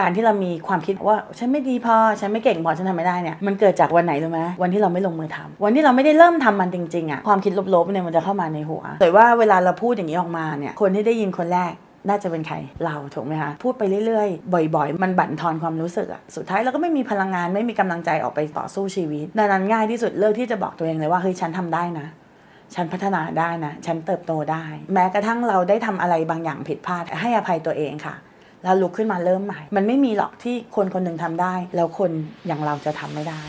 การที่เรามีความคิดว่าฉันไม่ดีพอ ฉันไม่เก่งพอฉันทำไม่ได้เนี่ยมันเกิดจากวันไหนรู้ไหมวันที่เราไม่ลงมือทำวันที่เราไม่ได้เริ่มทำมันจริงๆอะความคิดลบๆเนี่ยมันจะเข้ามาในหัวแต่ว่าเวลาเราพูดอย่างนี้ออกมาเนี่ยคนที่ได้ยินคนแรกน่าจะเป็นใครเราถูกไหมคะพูดไปเรื่อยๆ บ่อยๆ มันบั่นทอนความรู้สึกอะสุดท้ายเราก็ไม่มีพลังงานไม่มีกำลังใจออกไปต่อสู้ชีวิตดังนั้นง่ายที่สุดเลือกที่จะบอกตัวเองเลยว่าเฮ้ยฉันทำได้นะ ฉันพัฒนาได้นะ ฉันเติบโตได้ แม้กระทั่งเราได้ทำอะไรบางอย่างผิดพลาดให้อภัยตัวเองค่ะ แล้วลุกขึ้นมาเริ่มใหม่ มันไม่มีหรอกที่คนคนหนึ่งทำได้ แล้วคนอย่างเราจะทำไม่ได้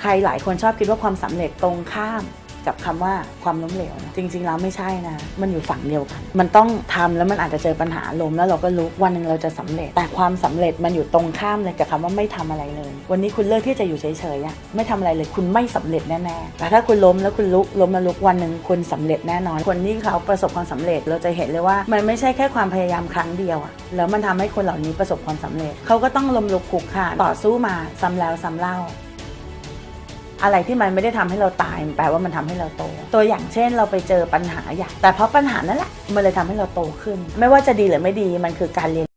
ใครหลายคนชอบคิดว่าความสำเร็จตรงข้าม กับคำว่าความล้มเหลวนะจริง ๆ แล้วไม่ใช่นะ มันอยู่ฝั่งเดียวกัน มันต้องทำแล้วมันอาจจะเจอปัญหาล้มแล้วเราก็ลุกวันหนึ่งเราจะสำเร็จ แต่ความสำเร็จมันอยู่ตรงข้ามเลยกับคำว่าไม่ทำอะไรเลย วันนี้คุณเลือกที่จะอยู่เฉยๆอะไม่ทำอะไรเลยคุณไม่สำเร็จแน่ๆแต่ถ้าคุณล้มแล้วคุณลุกล้มแล้วลุกวันหนึ่งคุณสำเร็จแน่นอน คนที่เขาประสบความสำเร็จเราจะเห็นเลยว่า มันไม่ใช่แค่ความพยายามครั้งเดียวอะแล้วมันทำให้คนเหล่านี้ประสบความสำเร็จ เขาก็ต้องล้มลุกคุกคลานต่อสู้มาซ้ำแล้วซ้ำเล่า อะไรที่มันไม่ได้ทำให้เราตายแปลว่ามันทำให้เราโต ตัวอย่างเช่นเราไปเจอปัญหาใหญ่แต่เพราะปัญหานั่นแหละมันเลยทำให้เราโตขึ้น ไม่ว่าจะดีหรือไม่ดีมันคือการเรียน